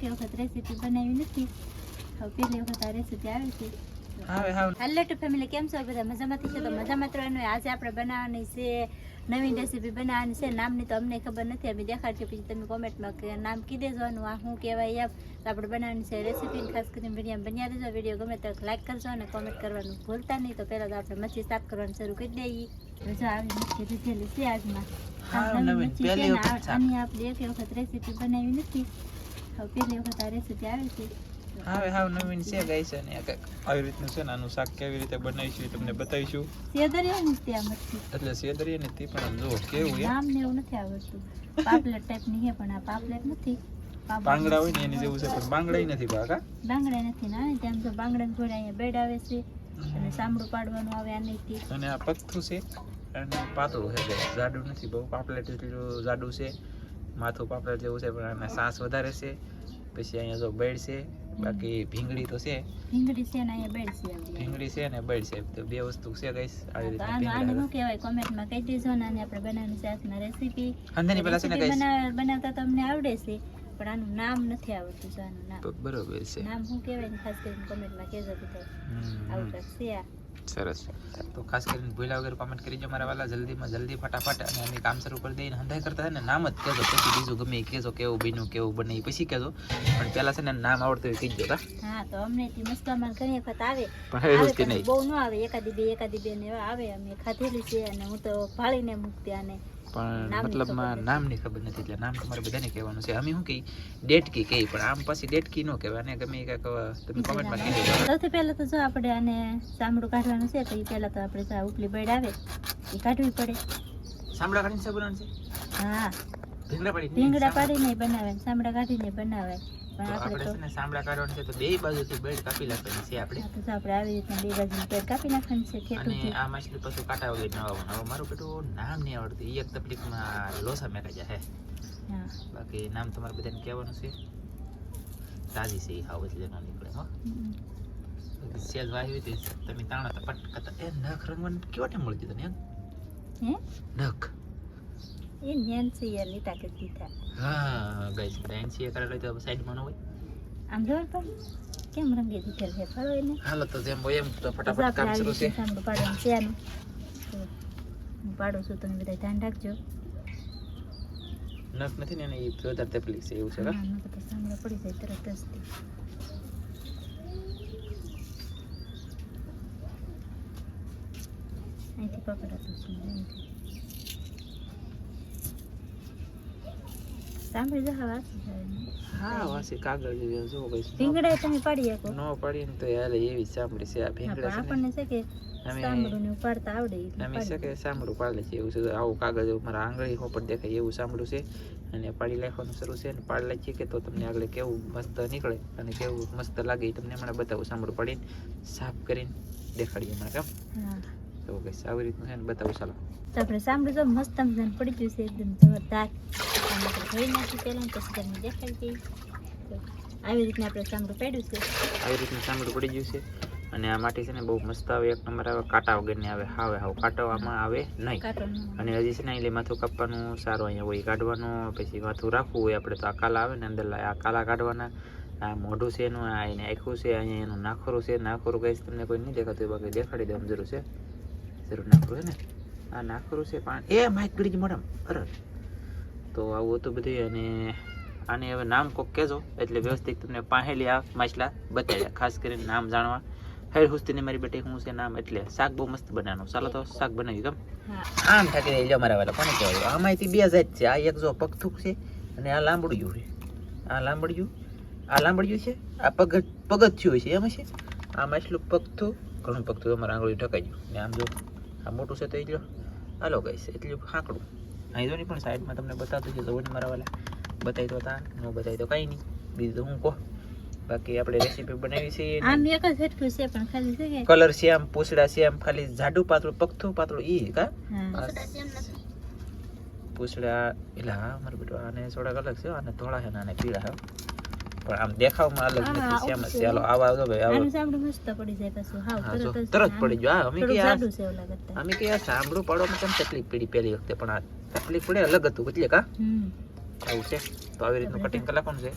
તે વખત રેસીપી બનાવી નથી. હવે પહેલી વખત આ રેસીપી આવી છે. હેલો ટુ ફેમિલી કેમ છો? બધા મજામાંથી છે? તો મજામાં રહેવાનું. આજે આપણે બનાવવાની છે નવી રેસીપી બનાવવાની છે. નામની તો અમને ખબર નથી. અમે દેખાડશે. પછી તમે કોમેન્ટમાં કે નામ કીધે દેવાનું આ શું કહેવાય એમ. તો આપણે બનાવવાની છે રેસીપી ખાસ કરીને વીડિયો બન્યા દેજો વીડિયો ગમે તો લાઈક કરજો અને કોમેન્ટ કરવાનું ભૂલતા નહીં. તો પહેલાં તો આપણે મચ્છી સાફ કરવાનું શરૂ કરી દઈએ. તો જો આવી મચ્છી લીધેલી છે આજમાં. છે પહેલી વખત આની આપણે એક વખત રેસીપી બનાવી નથી. હવે પહેલી વખત આ રેસીપી આવી છે? હવે હાવ નવીન છે ગાઈસ અને આવી રીતનું છે ને આનું શાક કેવી રીતે બનાવીશું તમને બતાવીશું. સેદરિયા નથી આ મચ્છી એટલે સેદરીએ ને તે પણ આમ કેવું નામ ને એવું નથી આવડતું. પાપલેટ ટાઈપની છે પણ આ પાપલેટ નથી. પાપલેટ હોય ને એની જેવું છે પણ પાંગડા નથી બાકા બાંગડા નથી ના ત્યાં તો બાંગડા ઘોડા અહીંયા બેડ આવે છે અને સાંભળું પાડવાનું આવે આનેથી અને આ પથ્થું છે અને પાતળું છે જાડું નથી બહુ પાપલેટ એટલું જાડું છે. માથું પાપડ જેવું છે પણ આના સાસ વધારે છે. પછી અહીંયા જો બેડ છે બાકી ભીંગડી તો છે. ભીંગડી છે ને અહીંયા બેડ છે ભીંગડી છે ને બેડ છે તો બે વસ્તુ છે ગાઈસ. આવી રીતે આનું આને ભીંગડા શું કહેવાય? કોમેન્ટમાં કહી દેજો ને અને આપણે બનાવવાની સાસ ના રેસીપી અંદરની પેલા છે ને ગાઈસ? બનાવતા તમને આવડે છે પણ આનું નામ નથી આવડતું જો આનું નામ. બરોબર છે. નામ શું કહેવાય ખાસ કરીને કોમેન્ટમાં કહેજો બધા આવું. છે આ. સરસ. તો ખાસ કરીને ભૂલ્યા વગર કોમેન્ટ કરીજો મારા વાલા. જલ્દીમાં જલ્દી ફટાફટ અને અમે કામ શરૂ કરી દઈને હંધાઈ કરતા થાય ને નામ જ કહેજો. પછી બીજું ગમે એ કહેજો કેવું બન્યું કેવું બને એ પછી કહેજો. પણ પહેલા છે ને નામ આવડતું હોય કહીજો કા? હા તો અમને તે મસ્ત ઘણી વખત આવે. પણ હવે આવે નહીં. બહુ ન આવે. એકાદી બે એકાદી બે ને એવા આવે. અમે ખાધેલી છે અને હું તો ભાળીને મૂકતી આને. પણ મતલબમાં નામની ખબર નથી એટલે નામ તમારે બધાને કહેવાનું છે. અમે શું કહી ડેટકી કહી પણ આમ પછી ડેટકી ન કહેવાય. અને ગમે એ કાંઈક તમે કોમેન્ટમાં કહી દેજો સૌથી પહેલા તો જો આપણે આને ચામડું કાઢવાનું છે તો એ પહેલાં તો આપણે જો ઉપલી બેડ આવે એ કાઢવી પડે. ચામડા કાઢીને છે બનાવવાનું છે? હા. ભીંગડા પાડી ભીંગડા પાડીને બનાવે ચામડા કાઢીને બનાવે. પણ આપણે આપણે તો છે સાંભળા કાઢવાનું છે તો બે બાજુથી બેડ કાપી નાખવાની છે આપણે. તો આપણે આવી રીતના બે બાજુ બેડ કાપી નાખવાની છે અને આ માછલી પાછું કાંટા વગર ન આવવાનું હવે મારું બેટું નામ નહીં આવડતું. એ એક તકલીફમાં લોસા મેકા જાય બાકી નામ તમારે બધાને કહેવાનું છે. તાજી છે એ હાવ એટલે ન નીકળે હો. હમ. વાવી હતી તમે તાણો તો પટ કરતા એ નખ રંગવાનું કેવા ટાઈમ મળી તને એમ? નખ. એ નેન છે યાર લીટા કરી દીધા હા ગાઈસ ડાન્સી એ કરેલો તો સાઈડમાં ન હોય આમ જોર પણ કેમ રંગે દીધેલ છે ફરો એને હાલો તો જેમ હોય એમ તો બસ ફટાફટ આપણે કામ આવી શરૂ છે રીતે ચામડું પાડવાનું છે આનું તો હું પાડું છું તમે બધા ધ્યાન રાખજો નખ નથી ને એને એ વધારે તકલીફ છે એવું છે હા, કા નકર તો ચામડો પડી જાય તરત જ તે. અહીંથી પકડાતું છે મને, અહીંથી. સાંભળી જો. હા વાસી કાગળ જેવી જો ગાઈસ ભીંગડા તમે પાડી શકો. નો પડી ને તો યાર એવી સાંભળી છે આ ભીંગડા આપણને છે કે સાંભળું ઉપાડતા આવડે અમે છે કે સાંભળું પાડે છે એવું છે આવું કાગળ મારા આંગળી હોપર દેખાય એવું સાંભળ્યું છે. અને પાડી નાખવાનું શરૂ છે અને પાડી લખીએ કે તો તમને આગળ કેવું મસ્ત નીકળે અને કેવું મસ્ત લાગે તમને હમણાં બતાવું સાંભળું પાડીને સાફ કરીને દેખાડીએ હમણાં કામ? તો કઈ આવી રીતનું છે ને બતાવું ચાલો. તો આપણે સાંભળ્યું તો મસ્ત મજાનું પડી ગયું છે એકદમ જોરદાર. ધોઈ નાખી પહેલાં પછી તમને દેખાડી દઈએ. આવી રીતના આપણે સાંભળું પડ્યું છે. આવી રીતનું સાંભળું પડી ગયું છે. અને આ માટી છે ને બહુ મસ્ત આવે એક નંબર આવે કાંટા વગરની આવે હાવે હાવ કાંટો આમાં આવે નહીં. અને હજી છે ને એટલે માથું કાપવાનું સારું અહીંયા હોય કાઢવાનું પછી માથું રાખવું હોય આપણે તો આ કાલા આવે ને અંદર આ કાલા કાઢવાના. આ મોઢું છે એનું આ એને આખું છે અહીંયા એનું નાખોરું છે. નાખોરું કહીશ તમને કોઈ નહીં દેખાતું બાકી દેખાડી દેવાનું જરૂર છે. જરૂર નાખોરું છે ને આ નાખરું છે પાણી એ માઇક પડી ગઈ મેડમ અરે. તો આવું હતું બધું અને આને હવે નામ કોક કહેજો એટલે વ્યવસ્થિત તમને પાહેલી આ માછલા બતાવ્યા ખાસ કરીને નામ જાણવા. હેર હુસ્તીની મારી બેટી હું છે નામ એટલે શાક બહુ મસ્ત બનાવવાનું. ચાલો તો શાક બનાવી કેમ આમ થાકી જાય લ્યો મારા વાલા કોને કહેવાય? આમાંથી બે જાત છે. આ એક જો પગથુક છે અને આ લાંબડિયું છે. આ લાંબડિયું આ લાંબડિયું છે આ પગ પગથિયું છે એમાં છે આ માછલું પગથું ઘણું પગથું અમારે આંગળી ઢકાઈ ગયું. ને આમ જો આ મોટું છે તો એ લ્યો. હાલો ગઈ છે એટલું હાંકડું. અહીં જો નહીં પણ સાઈડમાં તમને બતાવતું છે જવું મારા વાલા. બતાવી તો તા ન બતાવી તો કંઈ નહીં. બીજું તો હું કહો. બાકી આપણે રેસીપી બનાવી છે આમ એક જ હેઠું છે પણ ખાલી છે કે કલર છે આમ પૂછડા છે આમ ખાલી જાડું પાતળું પગથું પાતળું ઈ કા? પૂછડા એટલે હા મારું બેટું આને થોડાક અલગ છે આને ધોળા છે ને આને પીળા છે. પણ આમ દેખાવમાં અલગ નથી સેમ જ ચાલો આવા જો ભાઈ આવો. સાંભળું મસ્ત પડી જાય પાછું. હાવ હા તરત તરત પડી જાય. અમે કે આ અમે કે આ સાંભળું પાડવામાં કેમ તકલીફ પડી પહેલી વખતે? પણ આ તકલીફ પડે અલગ હતું એટલે કા? હમ. આવું છે. તો આવી રીતનું કટિંગ નાખવાનું છે.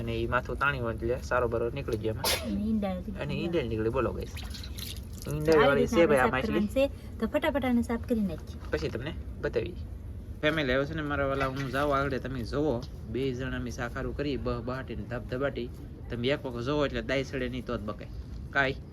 અને એ માથું હોય એટલે સારો બરો નીકળી ગયો એમાં. અને ઈંડા નીકળી બોલો ગઈ ઈંડળ વાળી છે ભાઈ આ માછલી. તો ફટાફટ આને સાફ કરી નાખી પછી તમને બતાવી ફેમિલી આવ્યો છે ને મારા વાલા, હું જાઉં આગળ, તમે જોવો. બે જણા અમે સાખારું કરી, બહ બહાટી ને ધબ ધબાટી તમે એક વખત જોવો એટલે દાઈ સડે નહીં તો જ બકાય. કાંઈ?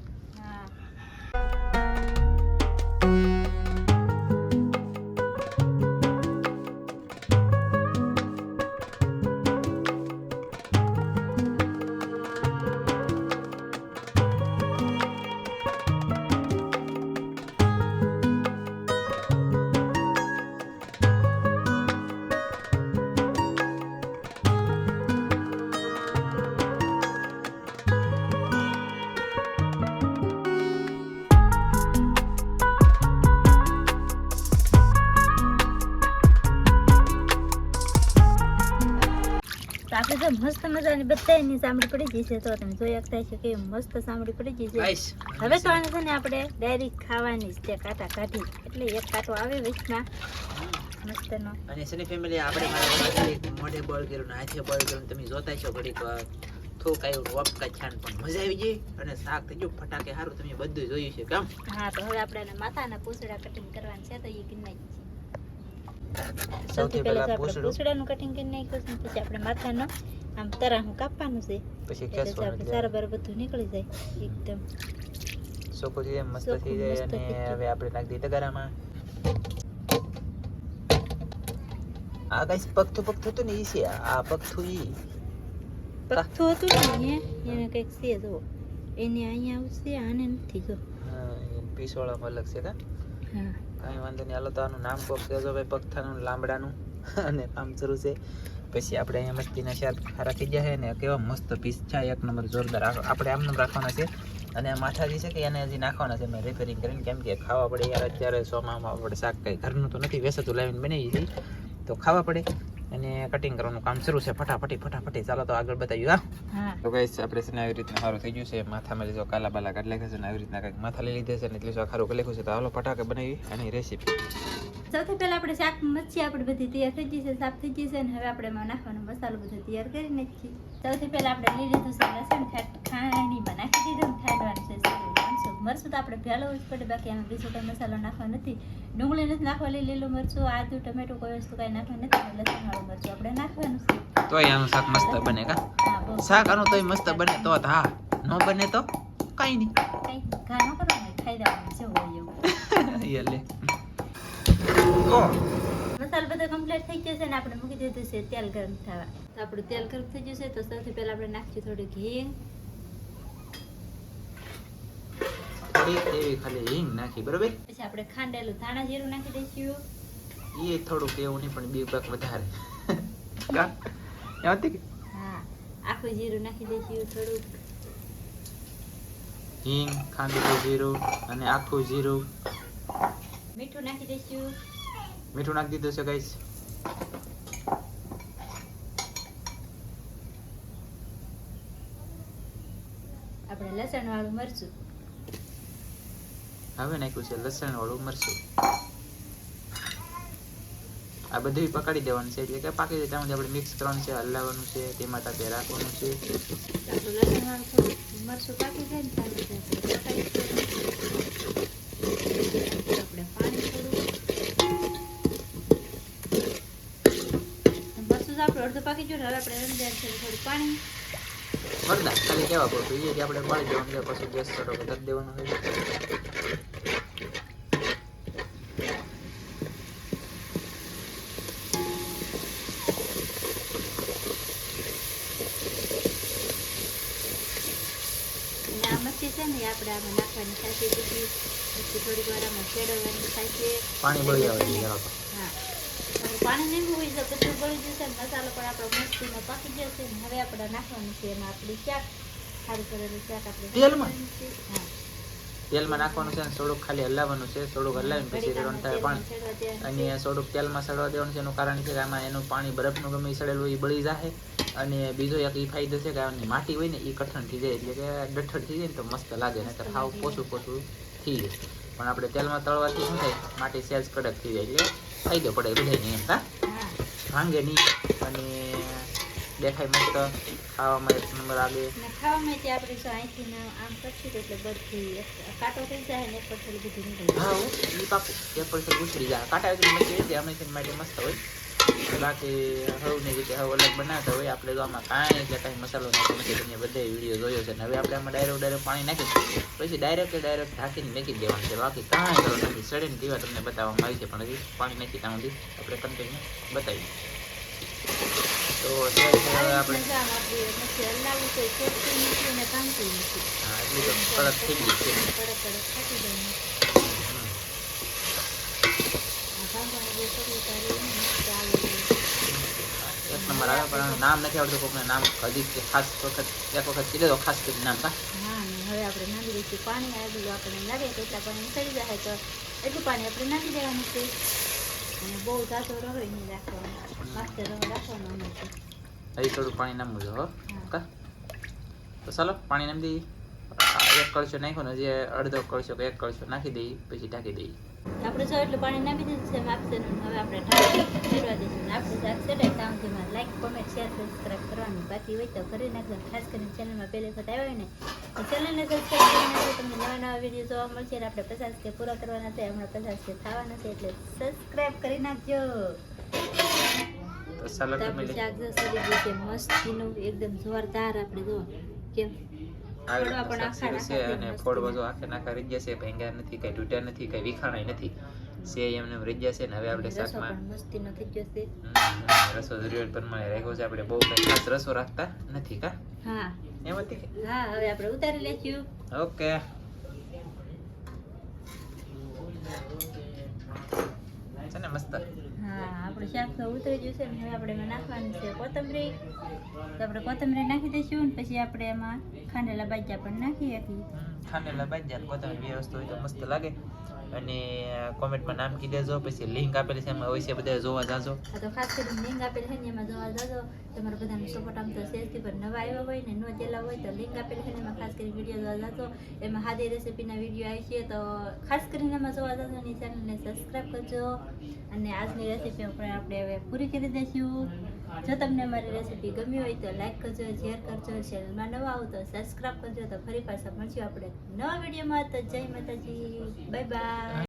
આપણે તો મસ્ત મજાની બધાયની સાંભળી પડી છે તો તમે જોઈ શકતા છો કે મસ્ત સાંભળી પડી છે. હવે તો આને છે ને આપણે ડાયરેક્ટ ખાવાની છે કાંટા કાઢી. એટલે એક કાંટો આવે વચમાં મસ્તનો. અને સની ફેમિલી આપણે મોઢે બોલ કર્યું ને હાથે બોલ કર્યું તમે જોતા છો ઘડીક થોક આવ્યું વપકા છાન પણ મજા આવી ગઈ. અને શાક થઈ ગયું ફટાકે સારું તમે બધું જોયું છે કામ? હા તો હવે આપણે માથાના પૂછડા કટિંગ કરવાનું છે તો એ સૌથી પહેલા પહેલા તો આપણે પૂછડાનું કટિંગ કરી નાખ્યું છે પછી આપણે માથાનો આમ તરાહું કાપવાનું છે. પછી એટલે આપણે સારા બરાબર બધું નીકળી જાય એકદમ. સોકો થઈ મસ્ત થઈ જાય અને હવે આપણે નાખી દઈએ તગારામાં. આ ગાઈસ પગથું પગથું હતું ને ઈ છે આ પગથું ઈ. પથ્થું હતું ને એને કંઈક છે જો એને અહીંયા આવશે આને નથી જો પીસવાળામાં અલગ છે કા? હા. કાંઈ વાંધો નહીં. હાલો તો આનું નામ કોક છે ભાઈ, પગથાનું, લાંબડાનું. અને કામ શરૂ છે. પછી આપણે અહીંયા મસ્તીના શાક ખારા થઈ ગયા છે ને કેવા મસ્ત પીસ છે. એક નંબર જોરદાર. આપણે આમનું રાખવાના છે. અને માથા જે છે કે એને હજી નાખવાના છે. મેં રિપેરિંગ કરીને કેમ કે ખાવા પડે યાર, અત્યારે સોમામાં આપણે શાક કંઈ ઘરનું તો નથી. વેસાતું લાવીને બનાવી હતી તો ખાવા પડે. અને કટિંગ કરવાનું કામ શરૂ છે. ફટાફટી ફટાફટી. ચાલો તો આગળ બતાવ્યું હા? તો ગાઈસ આપણે છે ને આવી રીતના સારું થઈ ગયું છે. માથામાં લીધો કાલા બાલા કાઢી લેખે છે ને આવી રીતના કંઈક માથા લઈ લીધે છે ને એટલે સારું કરી લખ્યું છે. તો હાલો ફટાકે બનાવી અને રેસીપી સૌથી પહેલા આપણે શાક મચ્છી આપણે બધી તૈયાર થઈ જશે સાફ થઈ જશે અને હવે આપણે એમાં નાખવાનો મસાલો બધો તૈયાર કરી નાખીએ. સૌથી પહેલા આપણે લઈ લીધું છે લસણ ખાંડીમાં નાખી દીધું ને ખાંડવાનું છે મરચું. તો આપણે ભેળવવું જ પડે બાકી આમાં બીજો કોઈ મસાલો નાખવા નથી. ડુંગળી નથી નાખવાની લીલું મરચું આદુ ટમેટું કોઈ વસ્તુ કાંઈ નાખવા નથી લસણ વાળું મરચું આપણે નાખવાનું છે. તો આનું શાક મસ્ત બને કા? શાક આનું તોય મસ્ત બને તો હા. ન બને તો કઈ નહીં. કઈ ઘા ન કરવાનું ખાઈ દેવાનું છે હોય એવું. એ લે ઓ મસાલો બધો કમ્પ્લીટ થઈ ગયો છે ને આપણે મૂકી દીધું છે તેલ ગરમ થવા. તો આપણું તેલ ગરમ થઈ ગયું છે તો સૌથી પહેલા આપણે નાખીશું થોડું ઘી. એવી ખાલી હિંગ નાખી બરોબર? પછી આપણે ખાંડેલું ધાણા જીરું નાખી દઈશું. એ થોડુંક એવું નહીં પણ બે પાક વધારે. હા આખું જીરું નાખી દઈશું થોડુંક. હિંગ ખાંડેલું જીરું અને આખું જીરું. મીઠું નાખી દઈશું. મીઠું નાખી દીધું છે ગાઈસ આપણે લસણ વાળું મરચું. હવે નાખ્યું છે લસણ વાળું મરચું. આ બધું પકડી દેવાનું છે એટલે કે પાકી જાય ત્યાં આપણે મિક્સ કરવાનું છે હલાવવાનું છે તેમાં તાપે રાખવાનું છે. લસણ વાળું મરચું પાકી જાય ને. આપણે પાણી અડધું પાકી ગયું હવે આપણે અંદર થોડું થોડું પાણી. વરદાન ખાલી કેવા પડતું એ જ આપણે જવાનું છે પછી ગેસ ચડો કરી દેવાનું હોય. છે ને આપણે આમાં નાખવાની છે પછી થોડીક વાર આમાં ફેરવવાની છે પાણી બળી આવે છે પાણી હોય તો બધું બળી જશે મસાલો પણ આપણો મસ્તીનો પાકી જશે હવે આપણે નાખવાનું છે એમાં આપણી શાક. સારું કરેલું શાક આપણે તેલમાં? નાખવાનું છે. હા. તેલમાં નાખવાનું છે અને થોડુંક ખાલી હલાવવાનું છે થોડુંક હલાવીને પછી રેડવાનું થાય પાણી. અને થોડુંક તેલમાં સડવા દેવાનું છે એનું કારણ છે કે આમાં એનું પાણી બરફનું ગમે સડેલું એ બળી જાય અને બીજો એક એ ફાયદો છે કે આની માટી હોય ને એ કઠણ થઈ જાય એટલે કે ડઠળ થઈ જાય ને તો મસ્ત લાગે નહીતર હાવ પોસું પોસું થઈ જાય. પણ આપણે તેલમાં તળવાથી શું થાય? માટી સેલ્સ કડક થઈ જાય એટલે ફાયદો પડે બધાને હા? ભાંગે નહીં. અને દેખાય મસ્ત ખાવામાં એક નંબર આવે. ખાવામાં તે આપણે જો અહીંથી આમ કરશું એટલે બધી કાંટો થઈ જાય ને એક પર બધું નીકળી હા એ પાકું એક પર ઉછળી જાય. કાંટા રીતે અમે માટે મસ્ત હોય. બાકી હવની રીતે હવ અલગ બનાવતા હોય આપણે તો આમાં કાંઈ એટલે કાંઈ મસાલો નાખતો નથી તમે બધા વીડિયો જોયો છે ને હવે આપણે આમાં ડાયરેક્ટ ડાયરેક્ટ પાણી નાખી પછી ડાયરેક્ટ ડાયરેક્ટ ઢાંકીને મેકી દેવાનું છે બાકી કાંઈ કરવાનું નથી. સડીને ને કેવા તમને બતાવવામાં આવી છે પણ હજી પાણી નાખી ત્યાં સુધી આપણે કન્ટિન્યુ બતાવીએ. તો આપણે હા, એટલી તો કડક થઈ ગઈ છે કડક કડક થાકી જાય ને. હમ. આ ભાંગવાની બહુ તકલીફ આવે ને મસ્ત આવે છે. એક નંબર આવે પણ નામ નથી આવડતું કોકને. નામ હજી ખાસ વખત એક વખત કીધે તો ખાસ કરી નામ કા? હવે આપણે નાખી દઈશું પાણી આગળ આપણને લાગે એટલા પાણી સડી જાય તો એટલું પાણી આપણે નાખી દેવાનું છે. અને બહુ જાતો રહોય નહીં રાખવાનો. મસ્ત રહો રાખવાનો હજી થોડું પાણી નામવું હો. કા? તો ચાલો પાણી નામી દઈએ. એક કળશો નાખ્યો ને જે અડધો કળશો કે એક કળશો નાખી દઈએ પછી ઢાંકી દઈએ આપણે જો એટલું પાણી નાખી દીધું છે માપશે ને હવે આપણે ઢાંકી ફેરવા દઈશું. આપણે શાક ત્યાં સુધીમાં લાઈક કોમેન્ટ શેર સબસ્ક્રાઈબ કરવાનું. બાકી હોય તો કરી નાખજો ખાસ કરીને ચેનલમાં પહેલી વખત આવ્યા ને તો ચેનલને સબસ્ક્રાઈબ કરી નાખજો. તમને નવા નવા વીડિયો જોવા મળશે અને આપણે પચાસ કે પૂરા કરવાના છે. હમણાં પચાસ કે થવાના છે એટલે સબસ્ક્રાઈબ કરી નાખજો. તો શાક જો ગયું છે મસ્તીનું એકદમ જોરદાર આપણે જો કેમ? આવી છે અને નાખા ફોડ બધો આખે નાખા રહી જશે ભેંગા નથી કઈ તૂટ્યા નથી કઈ વિખાણાય નથી. સે એમને એમ રહી જશે ને હવે આપણે રસો શાકમાં ગયો છે જરૂરિયાત પ્રમાણે રાખ્યો છે આપણે બહુ કઈ ખાસ રસો રાખતા નથી કા? હા. એમ હતી હા હવે આપણે ઉતારી લઈશું ઓકે છે ને મસ્ત હા આપણું શાક તો ઉતરી ગયું છે. હવે આપણે એમાં નાખવાની છે કોથમરી. તો આપણે કોથમરી નાખી દઈશું ને પછી આપણે એમાં ખાંડેલા બાજા પણ નાખી શકીએ ખાંડેલા બાજા કોથમરી બે વસ્તુ હોય તો મસ્ત લાગે. અને કોમેન્ટમાં નામ કી દેજો, પછી લિંક આપેલી છે, એમાં છે બધા જોવા જાજો. તો ખાસ કરીને લિંક આપેલી છે ને, એમાં જોવા જાજો. તમારા બધાનો સપોર્ટ આમ તો સેજથી પર નવા આવ્યા હોય ને, ન જેલા હોય તો લિંક આપેલી છે ને, એમાં ખાસ કરીને વીડિયો જોવા જાજો. એમાં હાદી રેસીપીના વીડિયો આવી છે, તો ખાસ કરીને એમાં જોવા જાજો ની ચેનલને સબસ્ક્રાઈબ કરજો. અને આજની રેસીપી આપણે આપણે હવે પૂરી કરી દઈશું. જો તમને અમારી રેસીપી ગમી હોય તો લાઈક કરજો શેર કરજો ચેનલમાં નવા આવો તો સબસ્ક્રાઈબ કરજો તો ફરી પાછા મળશું આપણે નવા વિડીયોમાં તો જય માતાજી. Bye bye